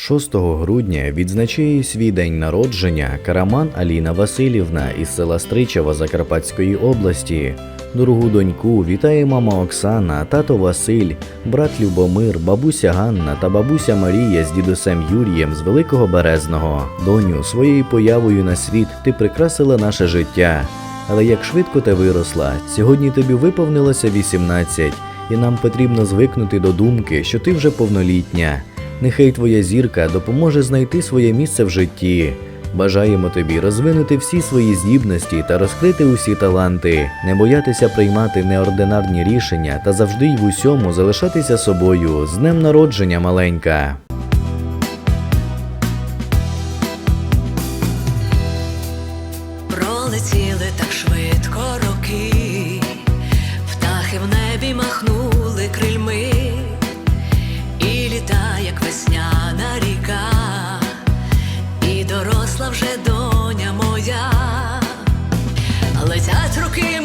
6 грудня відзначає свій день народження Караман Аліна Васильівна із села Стричева Закарпатської області. Дорогу доньку вітає мама Оксана, тато Василь, брат Любомир, бабуся Ганна та бабуся Марія з дідусем Юрієм з Великого Березного. Доню, своєю появою на світ ти прикрасила наше життя. Але як швидко ти виросла, сьогодні тобі виповнилося 18, і нам потрібно звикнути до думки, що ти вже повнолітня. Нехай твоя зірка допоможе знайти своє місце в житті. Бажаємо тобі розвинути всі свої здібності та розкрити усі таланти, не боятися приймати неординарні рішення та завжди й в усьому залишатися собою. З днем народження, маленька! Пролетіли так швидко роки, птахи в небі махнули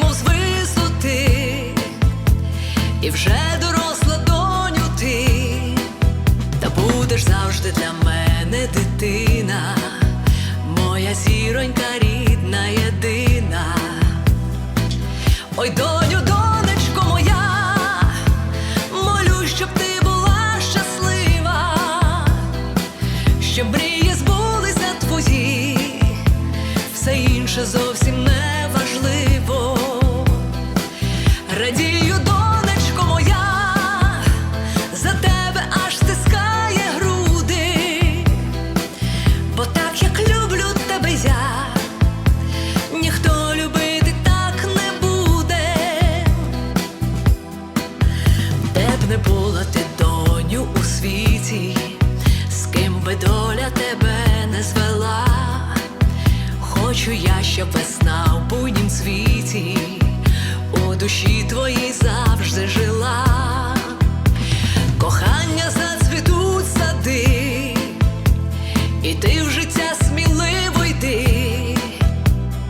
мов з висоти, і вже доросла доню ти, та будеш завжди для мене дитина, моя зіронька рідна єдина. Ой, доню, донечко моя, молю, щоб ти була щаслива, щоб мрії збулися твої, все інше зовсім не доля тебе не звела. Хочу я, щоб весна в буйнім світі у душі твоїй завжди жила. Кохання зацвітуть сади, і ти в життя сміливо йди.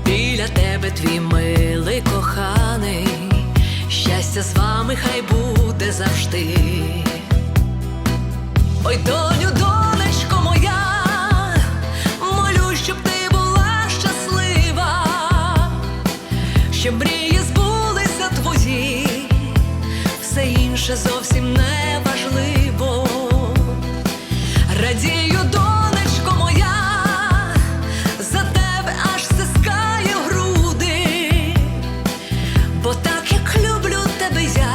Біля тебе твій милий коханий, щастя з вами хай буде завжди. Ой, доню, щоб мрії збулися твої, все інше зовсім не важливо. Радію донечко моя, за тебе аж стискає груди, бо так як люблю тебе я.